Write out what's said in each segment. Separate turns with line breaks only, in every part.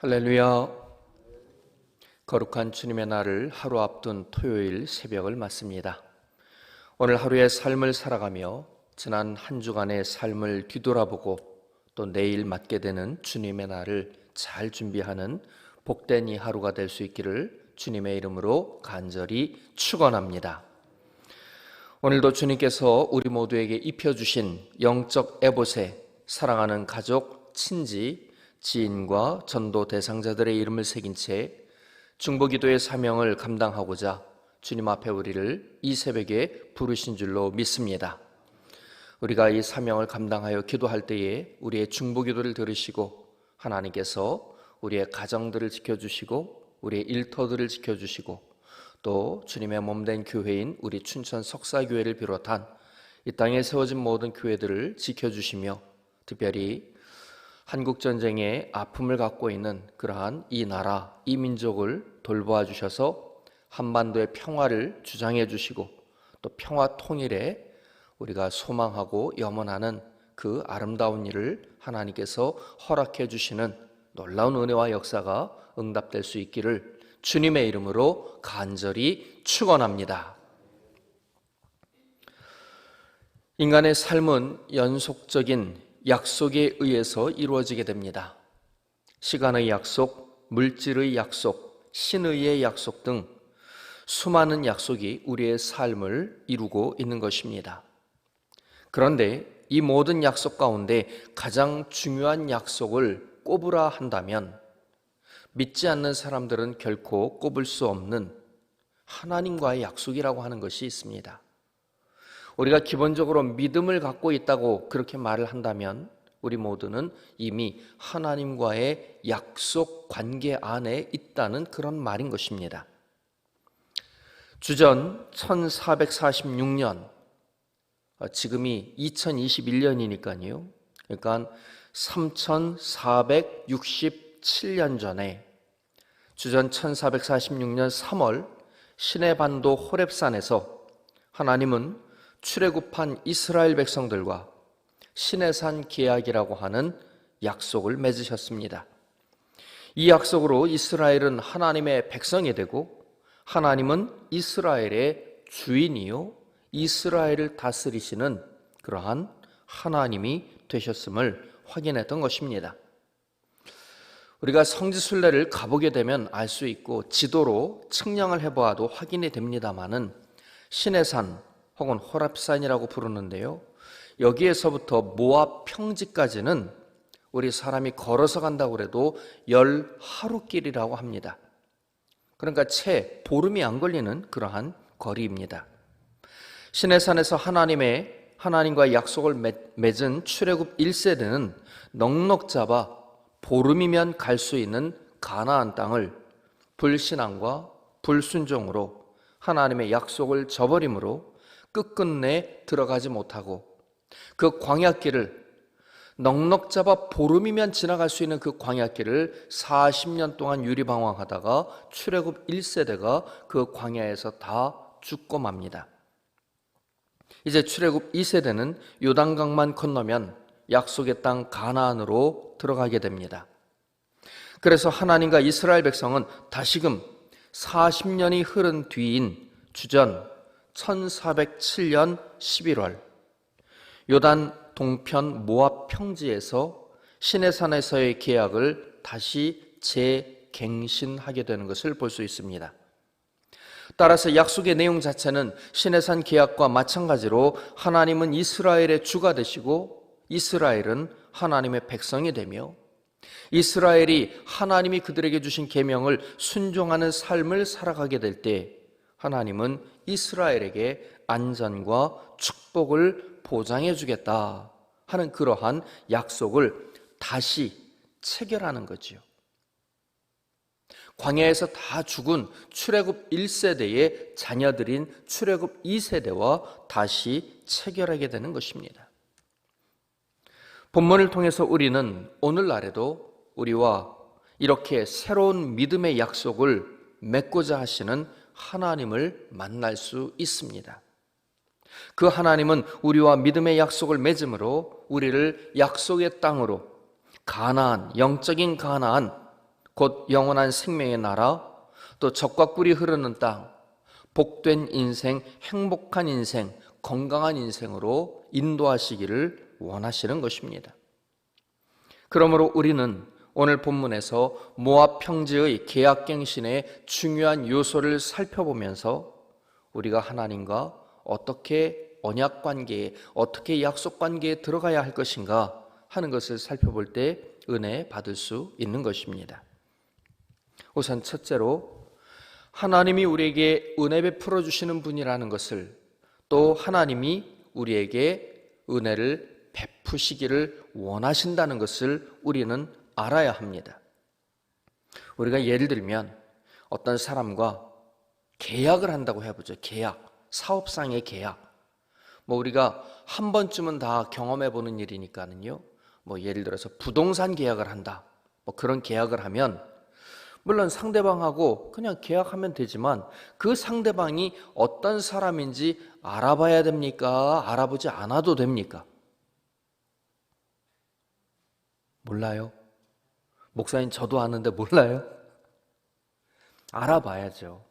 할렐루야. 거룩한 주님의 날을 하루 앞둔 토요일 새벽을 맞습니다. 오늘 하루의 삶을 살아가며 지난 한 주간의 삶을 뒤돌아보고 또 내일 맞게 되는 주님의 날을 잘 준비하는 복된 이 하루가 될 수 있기를 주님의 이름으로 간절히 축원합니다. 오늘도 주님께서 우리 모두에게 입혀주신 영적 에봇에 사랑하는 가족, 친지, 지인과 전도 대상자들의 이름을 새긴 채 중보기도의 사명을 감당하고자 주님 앞에 우리를 이 새벽에 부르신 줄로 믿습니다. 우리가 이 사명을 감당하여 기도할 때에 우리의 중보기도를 들으시고 하나님께서 우리의 가정들을 지켜주시고 우리의 일터들을 지켜주시고 또 주님의 몸된 교회인 우리 춘천 석사교회를 비롯한 이 땅에 세워진 모든 교회들을 지켜주시며 특별히 한국 전쟁의 아픔을 갖고 있는 그러한 이 나라, 이 민족을 돌보아 주셔서 한반도의 평화를 주장해 주시고 또 평화 통일에 우리가 소망하고 염원하는 그 아름다운 일을 하나님께서 허락해 주시는 놀라운 은혜와 역사가 응답될 수 있기를 주님의 이름으로 간절히 축원합니다. 인간의 삶은 연속적인 약속에 의해서 이루어지게 됩니다. 시간의 약속, 물질의 약속, 신의의 약속 등 수많은 약속이 우리의 삶을 이루고 있는 것입니다. 그런데 이 모든 약속 가운데 가장 중요한 약속을 꼽으라 한다면 믿지 않는 사람들은 결코 꼽을 수 없는 하나님과의 약속이라고 하는 것이 있습니다. 우리가 기본적으로 믿음을 갖고 있다고 그렇게 말을 한다면 우리 모두는 이미 하나님과의 약속 관계 안에 있다는 그런 말인 것입니다. 주전 1446년, 어, 지금이 2021년이니까요. 그러니까 3467년 전에 주전 1446년 3월 시내반도 호렙산에서 하나님은 출애굽한 이스라엘 백성들과 시내산 계약이라고 하는 약속을 맺으셨습니다. 이 약속으로 이스라엘은 하나님의 백성이 되고 하나님은 이스라엘의 주인이요 이스라엘을 다스리시는 그러한 하나님이 되셨음을 확인했던 것입니다. 우리가 성지순례를 가보게 되면 알 수 있고 지도로 측량을 해보아도 확인이 됩니다만은 시내산 혹은 호랍산이라고 부르는데요. 여기에서부터 모압 평지까지는 우리 사람이 걸어서 간다고 해도 열 하루길이라고 합니다. 그러니까 채 보름이 안 걸리는 그러한 거리입니다. 시내산에서 하나님의 하나님과 약속을 맺은 출애굽 1세대는 넉넉 잡아 보름이면 갈 수 있는 가나안 땅을 불신앙과 불순종으로 하나님의 약속을 저버림으로 끝끝내 들어가지 못하고 그 광야길을 넉넉 잡아 보름이면 지나갈 수 있는 그 광야길을 40년 동안 유리방황하다가 출애굽 1세대가 그 광야에서 다 죽고 맙니다. 이제 출애굽 2세대는 요단강만 건너면 약속의 땅 가나안으로 들어가게 됩니다. 그래서 하나님과 이스라엘 백성은 다시금 40년이 흐른 뒤인 주전 1407년 11월 요단 동편 모압 평지에서 시내산에서의 계약을 다시 재갱신하게 되는 것을 볼 수 있습니다. 따라서 약속의 내용 자체는 시내산 계약과 마찬가지로 하나님은 이스라엘의 주가 되시고 이스라엘은 하나님의 백성이 되며 이스라엘이 하나님이 그들에게 주신 계명을 순종하는 삶을 살아가게 될 때 하나님은 이스라엘에게 안전과 축복을 보장해 주겠다 하는 그러한 약속을 다시 체결하는 거지요. 광야에서 다 죽은 출애굽 1세대의 자녀들인 출애굽 2세대와 다시 체결하게 되는 것입니다. 본문을 통해서 우리는 오늘날에도 우리와 이렇게 새로운 믿음의 약속을 맺고자 하시는 하나님을 만날 수 있습니다. 그 하나님은 우리와 믿음의 약속을 맺음으로 우리를 약속의 땅으로 가나안, 영적인 가나안, 곧 영원한 생명의 나라, 또 적과 꿀이 흐르는 땅, 복된 인생, 행복한 인생, 건강한 인생으로 인도하시기를 원하시는 것입니다. 그러므로 우리는 오늘 본문에서 모압 평지의 계약 갱신의 중요한 요소를 살펴보면서 우리가 하나님과 어떻게 언약 관계에 어떻게 약속 관계에 들어가야 할 것인가 하는 것을 살펴볼 때 은혜 받을 수 있는 것입니다. 우선 첫째로 하나님이 우리에게 은혜 베풀어 주시는 분이라는 것을 또 하나님이 우리에게 은혜를 베푸시기를 원하신다는 것을 우리는 알아야 합니다. 우리가 예를 들면 어떤 사람과 계약을 한다고 해보죠. 계약. 사업상의 계약. 뭐 우리가 한 번쯤은 다 경험해 보는 일이니까는요. 뭐 예를 들어서 부동산 계약을 한다. 뭐 그런 계약을 하면 물론 상대방하고 그냥 계약하면 되지만 그 상대방이 어떤 사람인지 알아봐야 됩니까? 알아보지 않아도 됩니까? 몰라요. 목사님 저도 아는데 몰라요? 알아봐야죠.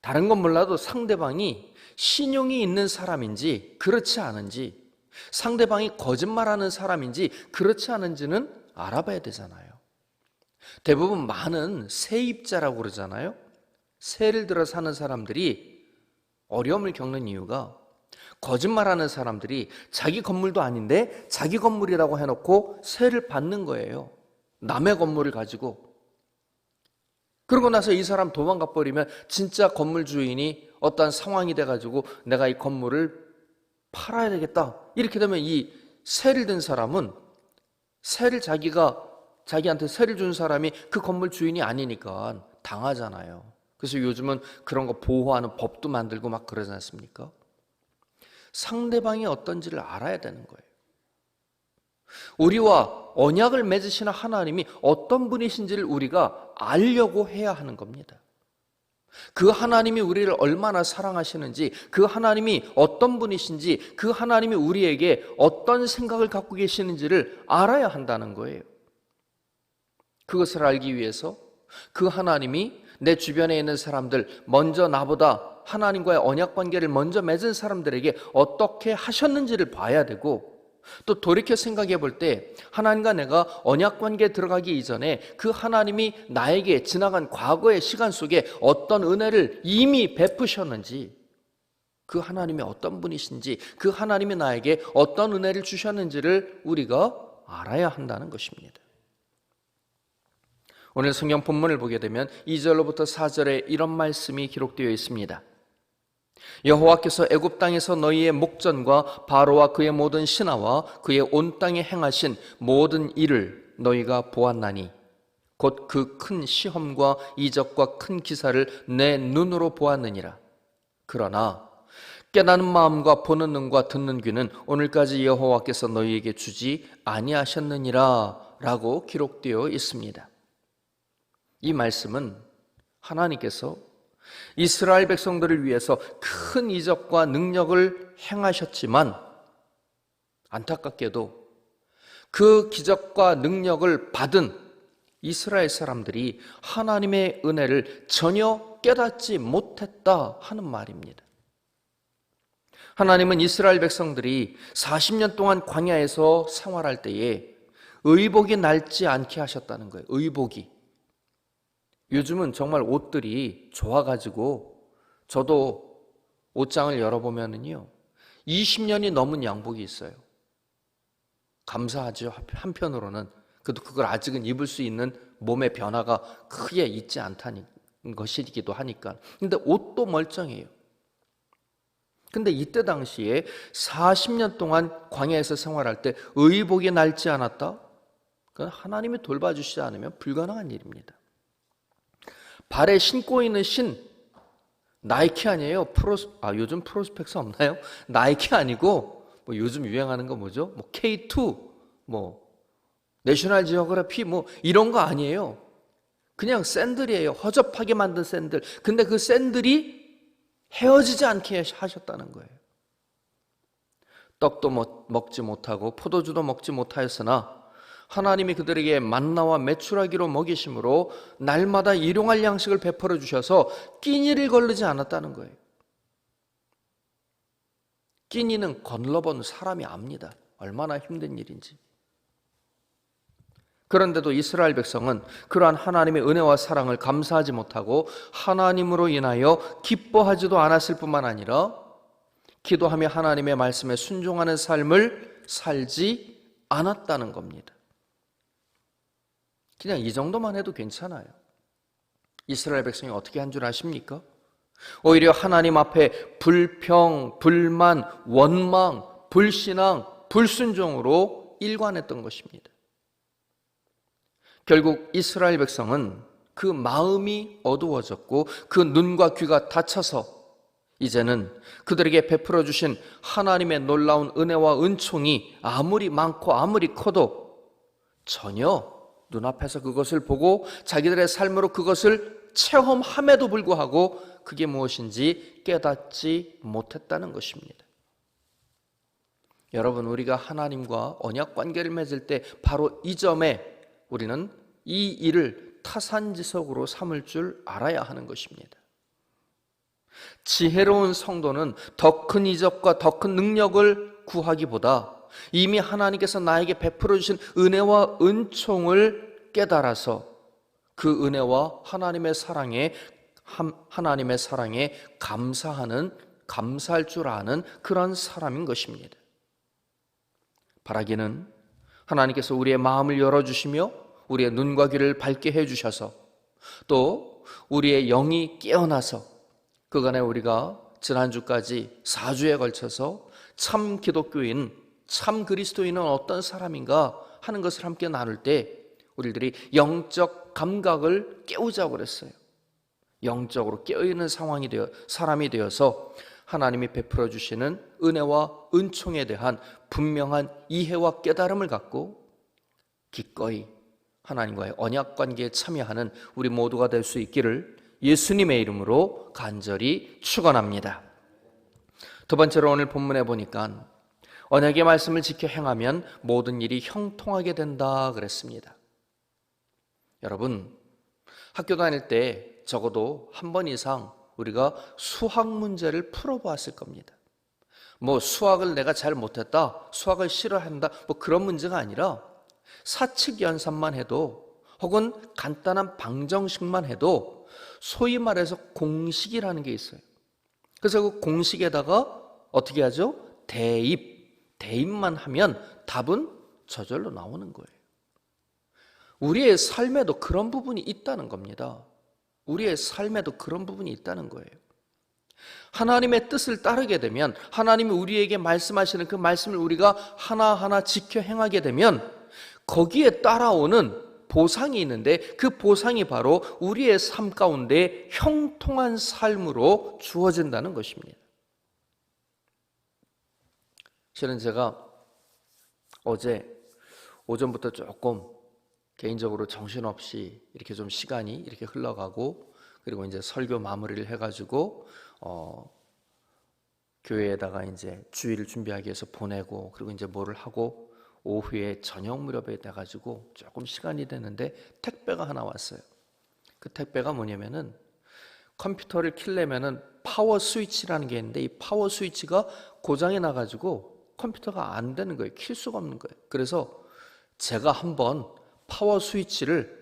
다른 건 몰라도 상대방이 신용이 있는 사람인지 그렇지 않은지 상대방이 거짓말하는 사람인지 그렇지 않은지는 알아봐야 되잖아요. 대부분 많은 세입자라고 그러잖아요. 세를 들어 사는 사람들이 어려움을 겪는 이유가 거짓말하는 사람들이 자기 건물도 아닌데 자기 건물이라고 해놓고 세를 받는 거예요. 남의 건물을 가지고. 그러고 나서 이 사람 도망가 버리면 진짜 건물 주인이 어떠한 상황이 돼가지고 내가 이 건물을 팔아야 되겠다. 이렇게 되면 이 세를 든 사람은 세를 자기가 자기한테 세를 준 사람이 그 건물 주인이 아니니까 당하잖아요. 그래서 요즘은 그런 거 보호하는 법도 만들고 막 그러지 않습니까? 상대방이 어떤지를 알아야 되는 거예요. 우리와 언약을 맺으시는 하나님이 어떤 분이신지를 우리가 알려고 해야 하는 겁니다. 그 하나님이 우리를 얼마나 사랑하시는지, 그 하나님이 어떤 분이신지, 그 하나님이 우리에게 어떤 생각을 갖고 계시는지를 알아야 한다는 거예요. 그것을 알기 위해서 그 하나님이 내 주변에 있는 사람들, 먼저 나보다 하나님과의 언약 관계를 먼저 맺은 사람들에게 어떻게 하셨는지를 봐야 되고, 또 돌이켜 생각해 볼 때 하나님과 내가 언약 관계에 들어가기 이전에 그 하나님이 나에게 지나간 과거의 시간 속에 어떤 은혜를 이미 베푸셨는지 그 하나님이 어떤 분이신지 그 하나님이 나에게 어떤 은혜를 주셨는지를 우리가 알아야 한다는 것입니다. 오늘 성경 본문을 보게 되면 2절로부터 4절에 이런 말씀이 기록되어 있습니다. 여호와께서 애굽 땅에서 너희의 목전과 바로와 그의 모든 신하와 그의 온 땅에 행하신 모든 일을 너희가 보았나니 곧 그 큰 시험과 이적과 큰 기사를 내 눈으로 보았느니라. 그러나 깨닫는 마음과 보는 눈과 듣는 귀는 오늘까지 여호와께서 너희에게 주지 아니하셨느니라라고 기록되어 있습니다. 이 말씀은 하나님께서 이스라엘 백성들을 위해서 큰 이적과 능력을 행하셨지만 안타깝게도 그 기적과 능력을 받은 이스라엘 사람들이 하나님의 은혜를 전혀 깨닫지 못했다 하는 말입니다. 하나님은 이스라엘 백성들이 40년 동안 광야에서 생활할 때에 의복이 낡지 않게 하셨다는 거예요. 의복이. 요즘은 정말 옷들이 좋아가지고 저도 옷장을 열어보면은요 20년이 넘은 양복이 있어요. 감사하죠. 한편으로는 그래도 그걸 아직은 입을 수 있는 몸의 변화가 크게 있지 않다는 것이기도 하니까. 근데 옷도 멀쩡해요. 근데 이때 당시에 40년 동안 광야에서 생활할 때 의복이 낡지 않았다? 그건 하나님이 돌봐주시지 않으면 불가능한 일입니다. 발에 신고 있는 신 나이키 아니에요. 프로스 아 요즘 프로스펙스 없나요? 나이키 아니고 뭐 요즘 유행하는 거 뭐죠? 뭐 K2 뭐 내셔널 지오그래피 뭐 이런 거 아니에요. 그냥 샌들이에요. 허접하게 만든 샌들. 근데 그 샌들이 헤어지지 않게 하셨다는 거예요. 떡도 먹지 못하고 포도주도 먹지 못하였으나 하나님이 그들에게 만나와 메추라기로 먹이심으로 날마다 일용할 양식을 베풀어 주셔서 끼니를 걸르지 않았다는 거예요. 끼니는 건너본 사람이 압니다. 얼마나 힘든 일인지. 그런데도 이스라엘 백성은 그러한 하나님의 은혜와 사랑을 감사하지 못하고 하나님으로 인하여 기뻐하지도 않았을 뿐만 아니라 기도하며 하나님의 말씀에 순종하는 삶을 살지 않았다는 겁니다. 그냥 이 정도만 해도 괜찮아요. 이스라엘 백성이 어떻게 한 줄 아십니까? 오히려 하나님 앞에 불평, 불만, 원망, 불신앙, 불순종으로 일관했던 것입니다. 결국 이스라엘 백성은 그 마음이 어두워졌고 그 눈과 귀가 닫혀서 이제는 그들에게 베풀어 주신 하나님의 놀라운 은혜와 은총이 아무리 많고 아무리 커도 전혀 눈앞에서 그것을 보고 자기들의 삶으로 그것을 체험함에도 불구하고 그게 무엇인지 깨닫지 못했다는 것입니다. 여러분, 우리가 하나님과 언약 관계를 맺을 때 바로 이 점에 우리는 이 일을 타산지석으로 삼을 줄 알아야 하는 것입니다. 지혜로운 성도는 더 큰 이적과 더 큰 능력을 구하기보다 이미 하나님께서 나에게 베풀어 주신 은혜와 은총을 깨달아서 그 은혜와 하나님의 사랑에 하나님의 사랑에 감사하는 감사할 줄 아는 그런 사람인 것입니다. 바라기는 하나님께서 우리의 마음을 열어 주시며 우리의 눈과 귀를 밝게 해 주셔서 또 우리의 영이 깨어나서 그간에 우리가 지난주까지 4주에 걸쳐서 참 기독교인, 참 그리스도인은 어떤 사람인가 하는 것을 함께 나눌 때 우리들이 영적 감각을 깨우자고 그랬어요. 영적으로 깨어있는 상황이 되어 사람이 되어서 하나님이 베풀어 주시는 은혜와 은총에 대한 분명한 이해와 깨달음을 갖고 기꺼이 하나님과의 언약 관계에 참여하는 우리 모두가 될 수 있기를 예수님의 이름으로 간절히 축원합니다. 두 번째로 오늘 본문에 보니까 언약의 말씀을 지켜 행하면 모든 일이 형통하게 된다 그랬습니다. 여러분 학교 다닐 때 적어도 한 번 이상 우리가 수학 문제를 풀어보았을 겁니다. 뭐 수학을 내가 잘 못했다, 수학을 싫어한다, 뭐 그런 문제가 아니라 사칙 연산만 해도 혹은 간단한 방정식만 해도 소위 말해서 공식이라는 게 있어요. 그래서 그 공식에다가 어떻게 하죠? 대입, 대입만 하면 답은 저절로 나오는 거예요. 우리의 삶에도 그런 부분이 있다는 겁니다. 우리의 삶에도 그런 부분이 있다는 거예요. 하나님의 뜻을 따르게 되면 하나님이 우리에게 말씀하시는 그 말씀을 우리가 하나하나 지켜 행하게 되면 거기에 따라오는 보상이 있는데 그 보상이 바로 우리의 삶 가운데 형통한 삶으로 주어진다는 것입니다. 실은 제가 어제 오전부터 조금 개인적으로 정신없이 이렇게 좀 시간이 이렇게 흘러가고 그리고 이제 설교 마무리를 해가지고 어, 교회에다가 이제 주일을 준비하기 위해서 보내고 그리고 이제 뭐를 하고 오후에 저녁 무렵에 돼가지고 조금 시간이 되는데 택배가 하나 왔어요. 그 택배가 뭐냐면은 컴퓨터를 킬려면은 파워 스위치라는 게 있는데 이 파워 스위치가 고장이 나가지고 컴퓨터가 안 되는 거예요. 킬 수가 없는 거예요. 그래서 제가 한번 파워 스위치를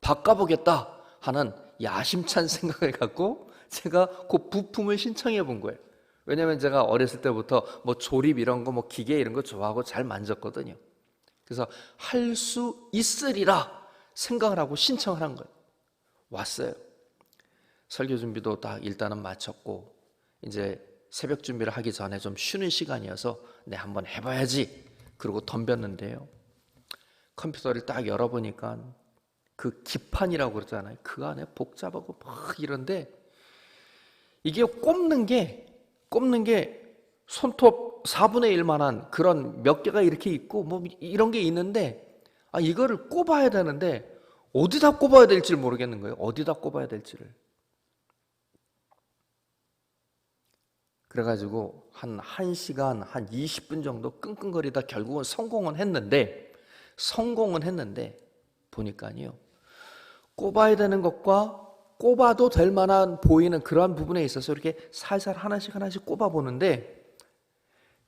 바꿔보겠다 하는 야심찬 생각을 갖고 제가 그 부품을 신청해 본 거예요. 왜냐하면 제가 어렸을 때부터 뭐 조립 이런 거, 뭐 기계 이런 거 좋아하고 잘 만졌거든요. 그래서 할 수 있으리라 생각을 하고 신청을 한 거예요. 왔어요. 설교 준비도 딱 일단은 마쳤고 이제 새벽 준비를 하기 전에 좀 쉬는 시간이어서 네 한번 해봐야지. 그러고 덤볐는데요. 컴퓨터를 딱 열어보니까 그 기판이라고 그러잖아요. 그 안에 복잡하고 막 이런데 이게 꼽는 게 꼽는 게 손톱 4분의 1만한 그런 몇 개가 이렇게 있고 뭐 이런 게 있는데 아 이거를 꼽아야 되는데 어디다 꼽아야 될지 모르겠는 거예요. 어디다 꼽아야 될지를. 그래가지고 한 1시간, 한 20분 정도 끙끙거리다 결국은 성공은 했는데 성공은 했는데 보니까요. 꼽아야 되는 것과 꼽아도 될 만한 보이는 그러한 부분에 있어서 이렇게 살살 하나씩 하나씩 꼽아 보는데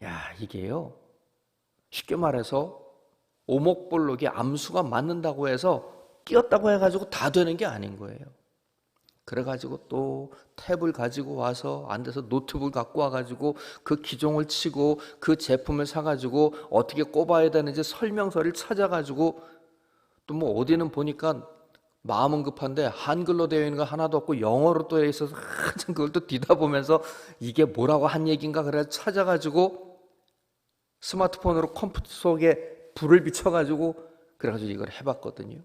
야, 이게요. 쉽게 말해서 오목볼록이 암수가 맞는다고 해서 끼었다고 해가지고 다 되는 게 아닌 거예요. 그래가지고 또 탭을 가지고 와서 안 돼서 노트북 갖고 와가지고 그 기종을 치고 그 제품을 사가지고 어떻게 꼽아야 되는지 설명서를 찾아가지고 또 뭐 어디는 보니까 마음은 급한데 한글로 되어 있는 거 하나도 없고 영어로 되어 있어서 한참 그걸 또 뒤다 보면서 이게 뭐라고 한 얘기인가 그래 찾아가지고 스마트폰으로 컴퓨터 속에 불을 비춰가지고 그래가지고 이걸 해봤거든요.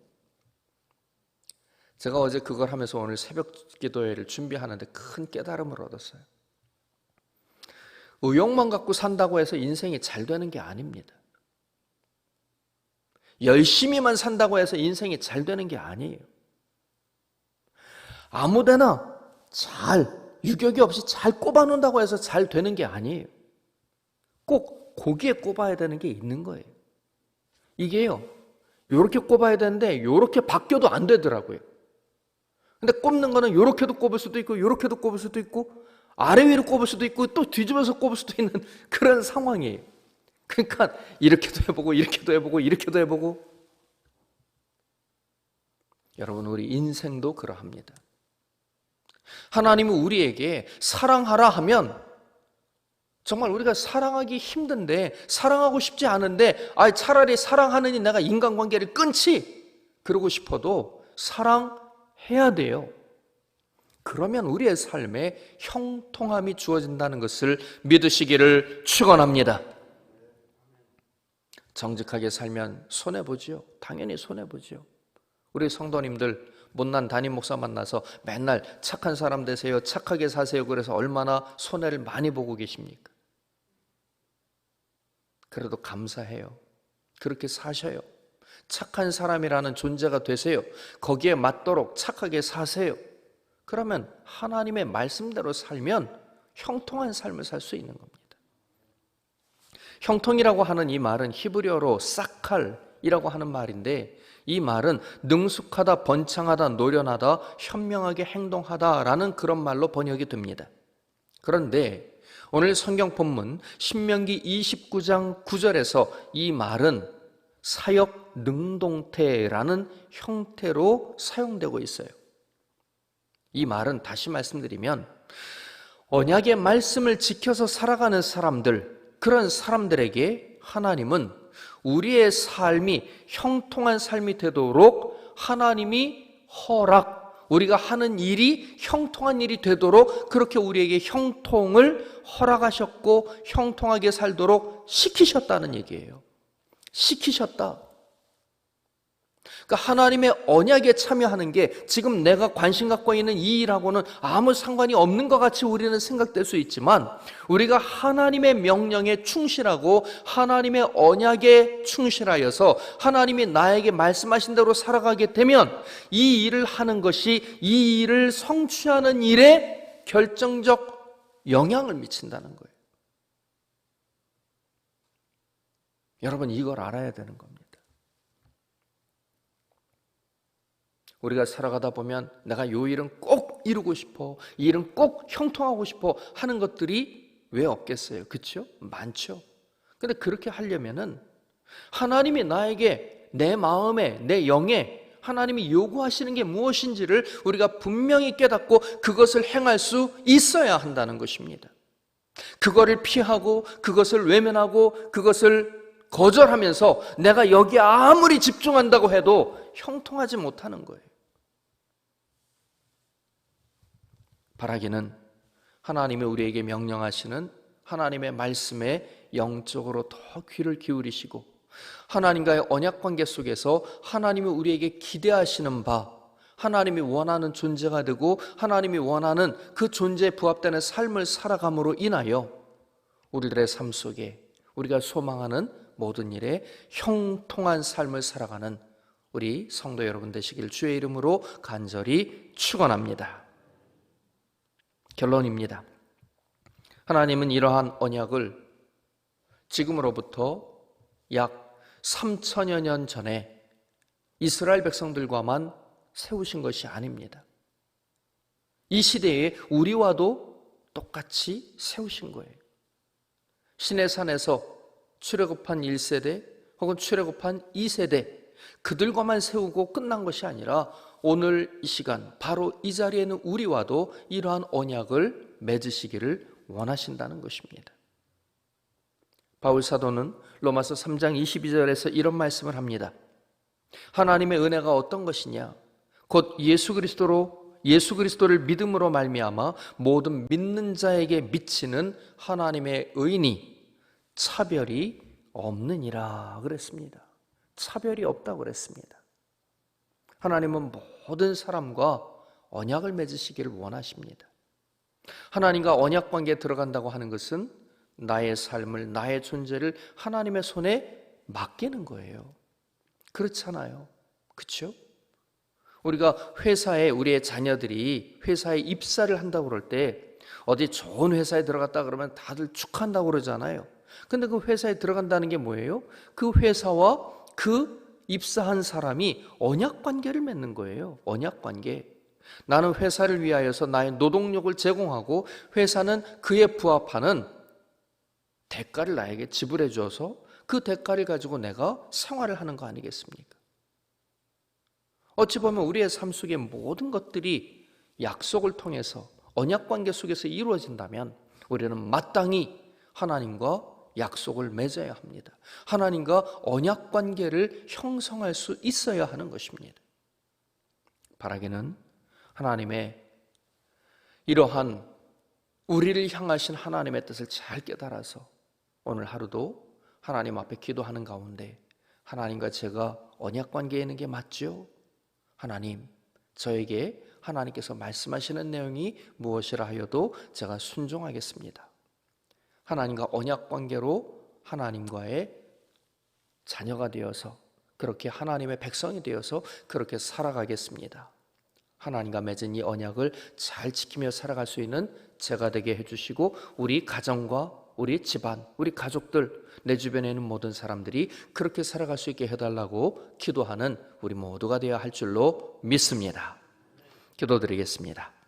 제가 어제 그걸 하면서 오늘 새벽 기도회를 준비하는데 큰 깨달음을 얻었어요. 의욕만 갖고 산다고 해서 인생이 잘 되는 게 아닙니다. 열심히만 산다고 해서 인생이 잘 되는 게 아니에요. 아무데나 잘, 유격이 없이 잘 꼽아놓는다고 해서 잘 되는 게 아니에요. 꼭 거기에 꼽아야 되는 게 있는 거예요. 이게요, 요렇게 꼽아야 되는데, 요렇게 바뀌어도 안 되더라고요. 근데 꼽는 거는 요렇게도 꼽을 수도 있고, 요렇게도 꼽을 수도 있고, 아래 위로 꼽을 수도 있고, 또 뒤집어서 꼽을 수도 있는 그런 상황이에요. 그러니까 이렇게도 해보고 이렇게도 해보고 이렇게도 해보고 여러분 우리 인생도 그러합니다. 하나님은 우리에게 사랑하라 하면 정말 우리가 사랑하기 힘든데 사랑하고 싶지 않은데 아 차라리 사랑하느니 내가 인간관계를 끊지 그러고 싶어도 사랑 해야 돼요. 그러면 우리의 삶에 형통함이 주어진다는 것을 믿으시기를 축원합니다. 정직하게 살면 손해 보지요. 당연히 손해 보지요. 우리 성도님들 못난 담임 목사 만나서 맨날 착한 사람 되세요. 착하게 사세요. 그래서 얼마나 손해를 많이 보고 계십니까? 그래도 감사해요. 그렇게 사셔요. 착한 사람이라는 존재가 되세요. 거기에 맞도록 착하게 사세요. 그러면 하나님의 말씀대로 살면 형통한 삶을 살 수 있는 겁니다. 형통이라고 하는 이 말은 히브리어로 사칼이라고 하는 말인데 이 말은 능숙하다, 번창하다, 노련하다, 현명하게 행동하다라는 그런 말로 번역이 됩니다. 그런데 오늘 성경 본문 신명기 29장 9절에서 이 말은 사역 능동태라는 형태로 사용되고 있어요. 이 말은 다시 말씀드리면 언약의 말씀을 지켜서 살아가는 사람들, 그런 사람들에게 하나님은 우리의 삶이 형통한 삶이 되도록 하나님이 허락, 우리가 하는 일이 형통한 일이 되도록 그렇게 우리에게 형통을 허락하셨고 형통하게 살도록 시키셨다는 얘기예요. 시키셨다. 그러니까 하나님의 언약에 참여하는 게 지금 내가 관심 갖고 있는 이 일하고는 아무 상관이 없는 것 같이 우리는 생각될 수 있지만 우리가 하나님의 명령에 충실하고 하나님의 언약에 충실하여서 하나님이 나에게 말씀하신 대로 살아가게 되면 이 일을 하는 것이 이 일을 성취하는 일에 결정적 영향을 미친다는 거예요. 여러분 이걸 알아야 되는 겁니다. 우리가 살아가다 보면 내가 요 일은 꼭 이루고 싶어, 이 일은 꼭 형통하고 싶어 하는 것들이 왜 없겠어요? 그렇죠? 많죠. 근데 그렇게 하려면은 하나님이 나에게 내 마음에 내 영에 하나님이 요구하시는 게 무엇인지를 우리가 분명히 깨닫고 그것을 행할 수 있어야 한다는 것입니다. 그거를 피하고 그것을 외면하고 그것을 거절하면서 내가 여기 아무리 집중한다고 해도 형통하지 못하는 거예요. 바라기는 하나님이 우리에게 명령하시는 하나님의 말씀에 영적으로 더 귀를 기울이시고 하나님과의 언약 관계 속에서 하나님이 우리에게 기대하시는 바 하나님이 원하는 존재가 되고 하나님이 원하는 그 존재에 부합되는 삶을 살아감으로 인하여 우리들의 삶 속에 우리가 소망하는 모든 일에 형통한 삶을 살아가는 우리 성도 여러분 되시길 주의 이름으로 간절히 축원합니다. 결론입니다. 하나님은 이러한 언약을 지금으로부터 약 3천여 년 전에 이스라엘 백성들과만 세우신 것이 아닙니다. 이 시대에 우리와도 똑같이 세우신 거예요. 신의 산에서 출애굽한 1세대 혹은 출애굽한 2세대 그들과만 세우고 끝난 것이 아니라 오늘 이 시간 바로 이 자리에는 우리와도 이러한 언약을 맺으시기를 원하신다는 것입니다. 바울 사도는 로마서 3장 22절에서 이런 말씀을 합니다. 하나님의 은혜가 어떤 것이냐? 곧 예수 그리스도로 예수 그리스도를 믿음으로 말미암아 모든 믿는 자에게 미치는 하나님의 의니 차별이 없느니라 그랬습니다. 차별이 없다고 그랬습니다. 하나님은 모든 사람과 언약을 맺으시기를 원하십니다. 하나님과 언약 관계에 들어간다고 하는 것은 나의 삶을, 나의 존재를 하나님의 손에 맡기는 거예요. 그렇잖아요. 그렇죠? 우리가 회사에 우리의 자녀들이 회사에 입사를 한다고 그럴 때 어디 좋은 회사에 들어갔다 그러면 다들 축한다고 그러잖아요. 근데 그 회사에 들어간다는 게 뭐예요? 그 회사와 그 입사한 사람이 언약 관계를 맺는 거예요. 언약 관계. 나는 회사를 위하여서 나의 노동력을 제공하고 회사는 그에 부합하는 대가를 나에게 지불해 줘서 그 대가를 가지고 내가 생활을 하는 거 아니겠습니까? 어찌 보면 우리의 삶 속의 모든 것들이 약속을 통해서 언약 관계 속에서 이루어진다면 우리는 마땅히 하나님과 약속을 맺어야 합니다. 하나님과 언약 관계를 형성할 수 있어야 하는 것입니다. 바라기는 하나님의 이러한 우리를 향하신 하나님의 뜻을 잘 깨달아서 오늘 하루도 하나님 앞에 기도하는 가운데 하나님과 제가 언약 관계에 있는 게 맞죠? 하나님, 저에게 하나님께서 말씀하시는 내용이 무엇이라 하여도 제가 순종하겠습니다. 하나님과 언약 관계로 하나님과의 자녀가 되어서 그렇게 하나님의 백성이 되어서 그렇게 살아가겠습니다. 하나님과 맺은 이 언약을 잘 지키며 살아갈 수 있는 제가 되게 해주시고 우리 가정과 우리 집안, 우리 가족들, 내 주변에 있는 모든 사람들이 그렇게 살아갈 수 있게 해달라고 기도하는 우리 모두가 되어야 할 줄로 믿습니다. 기도드리겠습니다.